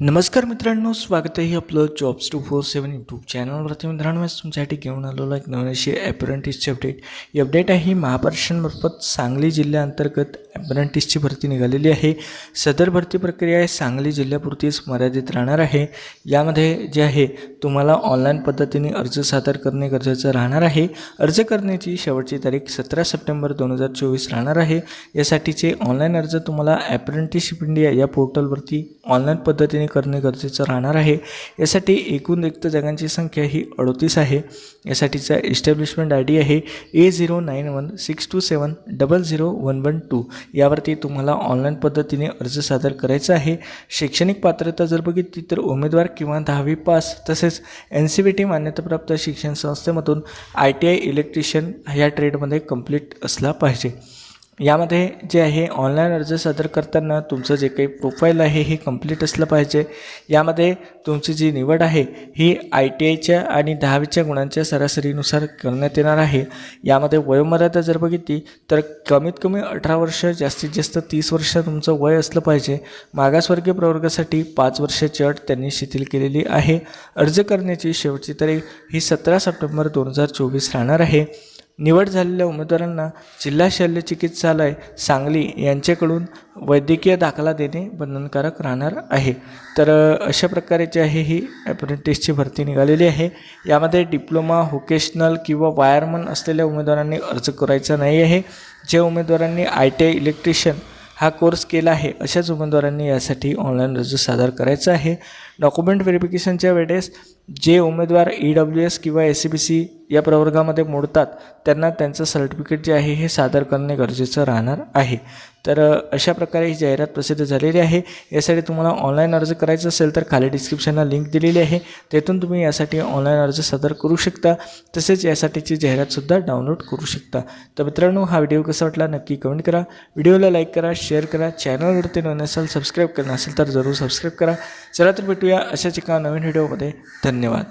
नमस्कार मित्रांनो स्वागत आहे आपलं jobs two four seven YouTube चॅनलवरती मित्रांनो आज तुमच्यासाठी घेऊन आलेलो एक नवीन अशी ॲप्रेंटिसची अपडेट ही अपडेट आहे ही सांगली जिल्ह्याअंतर्गत ॲप्रेंटिसची भरती निघालेली आहे. सदर भरती प्रक्रिया आहे सांगली जिल्ह्यापुरतीच मर्यादित राहणार आहे. यामध्ये जे आहे तुम्हाला ऑनलाईन पद्धतीने अर्ज सादर करणे गरजेचं राहणार आहे. अर्ज करण्याची शेवटची तारीख सतरा सप्टेंबर दोन हजार चोवीस राहणार आहे. यासाठीचे ऑनलाईन अर्ज तुम्हाला ॲप्रेंटिसशिप इंडिया या पोर्टलवरती ऑनलाईन पद्धतीने करणे गरजेचं राहणार आहे. यासाठी एकूण रिक्त जागांची संख्या ही अडतीस आहे. यासाठीचा इस्टॅब्लिशमेंट आय डी आहे A zero nine one six two seven double zero one one two यावरती तुम्हाला ऑनलाईन पद्धतीने अर्ज सादर करायचा आहे. शैक्षणिक पात्रता जर बघितली तर उमेदवार किंवा दहावी पास तसेच एन सी बी टी मान्यताप्राप्त शिक्षण संस्थेमधून आय टी आय इलेक्ट्रिशियन ह्या ट्रेडमध्ये कंप्लीट असला पाहिजे. यामध्ये जे आहे ऑनलाईन अर्ज सादर करताना तुमचं जे काही प्रोफाईल आहे हे कंप्लीट असलं पाहिजे. यामध्ये तुमची जी निवड आहे ही आय टी आयच्या आणि दहावीच्या गुणांच्या सरासरीनुसार करण्यात येणार आहे. यामध्ये वयोमर्यादा जर बघितली तर कमीत कमी अठरा वर्ष जास्तीत जास्त तीस वर्ष तुमचं वय असलं पाहिजे. मागासवर्गीय प्रवर्गासाठी पाच वर्षाची अट त्यांनी शिथिल केलेली आहे. अर्ज करण्याची शेवटची तारीख ही सतरा सप्टेंबर दोन हजार चोवीस राहणार आहे. निवड झालेल्या उमेदवारांना जिल्हा शल्य चिकित्सालय सांगली यांच्याकडून वैद्यकीय दाखला देणे बंधनकारक राहणार आहे. तर अशा प्रकारे जे आहे ही अप्रेंटिसची भरती निघालेली आहे. यामध्ये डिप्लोमा व्होकेशनल किंवा वायरमन असलेल्या उमेदवारांनी अर्ज करायचा नाही आहे. ज्या उमेदवारांनी आय टी आय इलेक्ट्रिशियन हा कोर्स केला आहे अशाच उमेदवारांनी यासाठी ऑनलाईन अर्ज सादर करायचा आहे. डॉक्युमेंट व्हेरिफिकेशनच्या वेळेस जे उमेदवार ई डब्ल्यू एस किंवा एस सी बी सी या प्रवर्गामध्ये मोडतात त्यांना त्यांचं सर्टिफिकेट जे आहे हे सादर करणे गरजेचं राहणार आहे. तर अशा प्रकारे ही जाहिरात प्रसिद्ध झालेली आहे. यासाठी तुम्हाला ऑनलाईन अर्ज करायचा असेल तर खाली डिस्क्रिप्शनला लिंक दिलेली आहे. तेथून तुम्ही यासाठी ऑनलाईन अर्ज सादर करू शकता. तसेच यासाठीची जाहिरातसुद्धा डाउनलोड करू शकता. तर मित्रांनो हा व्हिडिओ कसा वाटला नक्की कमेंट करा. व्हिडिओला लाईक करा शेअर करा. चॅनलवरती नवीन असेल सबस्क्राईब करणं असेल तर जरूर सबस्क्राईब करा. चला तर भेटूया अशाच एका नवीन व्हिडिओमध्ये. धन्यवाद.